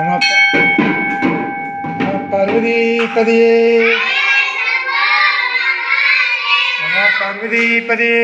நம பார்வதி பதியே நம பார்வதி பதியே